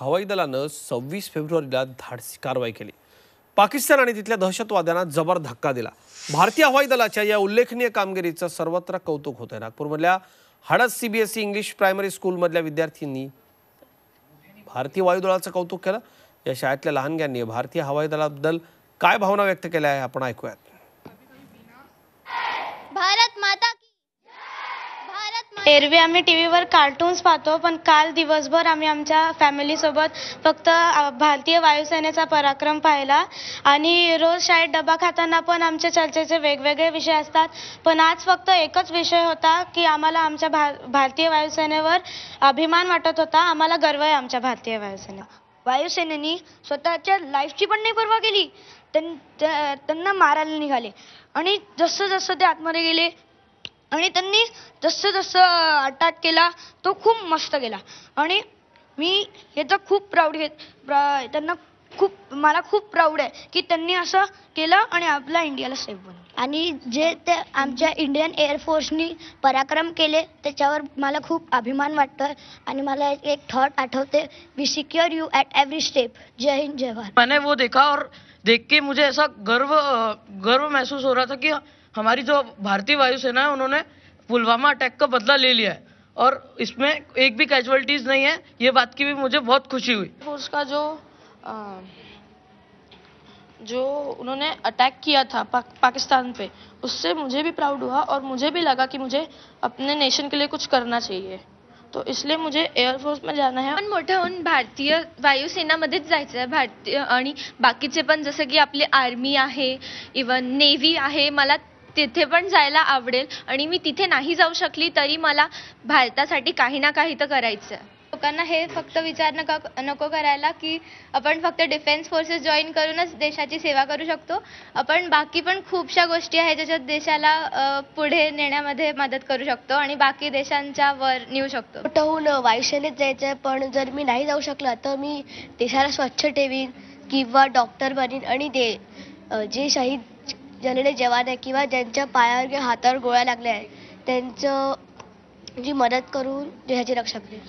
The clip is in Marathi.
हवाई दलानं सव्वीस फेब्रुवारीला धाडसी कारवाई केली. पाकिस्तान आणि तिथल्या दहशतवाद्यांना जबर धक्का दिला. भारतीय हवाई दलाच्या या उल्लेखनीय कामगिरीचं सर्वत्र कौतुक होतंय. नागपूरमधल्या हडस सीबीएसई इंग्लिश प्रायमरी स्कूलमधल्या विद्यार्थ्यांनी भारतीय वायुदलाचं कौतुक केलं. या शाळेतल्या लहानग्यांनी भारतीय हवाई दलाबद्दल काय भावना व्यक्त केल्या आहे आपण ऐकूयात भारत माता की भारत माता एरवी आम्ही टी व्हीवर कार्टून्स पाहतो पण काल दिवसभर आम्ही आमच्या फॅमिलीसोबत फक्त भारतीय वायुसेनेचा पराक्रम पाहिला. आणि रोज शाळेत डबा खाताना पण आमच्या चर्चेचे वेगवेगळे विषय असतात. पण आज फक्त एकच विषय होता की आम्हाला आमच्या भा भारतीय वायुसेनेवर अभिमान वाटत होता. आम्हाला गर्व आहे आमच्या भारतीय वायुसेने. वायुसेनेनी स्वतःच्या लाईफची पण नाही पर्वा केली. त्यां- त्या- त्यांना मारायला निघाले. आणि जसं जसं ते आतमध्ये गेले आणि त्यांनी जसं जसं अटॅक केला तो खूप मस्त गेला. आणि मी याचा खूप प्राऊड घेत प्रा- त्यांना खूप मला खूप प्राऊड आहे की त्यांनी असं केलं आणि आपल्या इंडियाला सेफ बनवलं. आणि जे ते आमच्या इंडियन एअरफोर्सनी पराक्रम केले त्याच्यावर मला खूप अभिमान वाटतोय. आणि मला एक- थॉट आठवते we secure you at every step जय हिंद जय भारत. मैंने वो देखा और देख के मुझे ऐसा गर्व गर्व महसूस हो रहा था कि हमारी जो भारतीय वायुसेना है उन्होंने पुलवामा अटैक का बदला ले लिया है। और इसमें एक भी कैजुअलिटीज नहीं है। ये बात की भी मुझे बहुत खुशी हुई। फोर्स का जो अ, जो उन्होंने अटैक किया था पा, पाकिस्तान पे उससे मुझे भी प्राउड हुआ और मुझे भी लगा कि मुझे अपने नेशन के लिए कुछ करना चाहिए। तो इसलिए मुझे एयरफोर्स में जाना है। पण मोठं होऊन भारतीय वायुसेनामध्येच जायचं आहे भारतीय आणि बाकीचे पण जसं की आपली आर्मी आहे इवन नेव्ही आहे. मला तिथे पण जायला आवडेल आणि मी तिथे नाही जाऊ शकली तरी मला भारतासाठी काही ना काही तर करायचं आहे लोकांना हे फक्त विचार नका नको करायला की आपण फक्त डिफेन्स फोर्सेस जॉईन करूनच देशाची सेवा करू शकतो. आपण बाकी पण खूपशा गोष्टी आहेत ज्याच्यात देशाला पुढे नेण्यामध्ये मदत करू शकतो आणि बाकी देशांच्या वर नेऊ शकतो. मोठं होऊन वायुसेनेत जायचं आहे पण जर मी नाही जाऊ शकला तर मी देशाला स्वच्छ ठेवीन किंवा डॉक्टर बनीन आणि ते अ, जे शहीद झालेले जवान आहे किंवा ज्यांच्या पायावर किंवा हातावर गोळ्या लागल्या आहेत त्यांचं जी मदत करून देशाची रक्षा करेन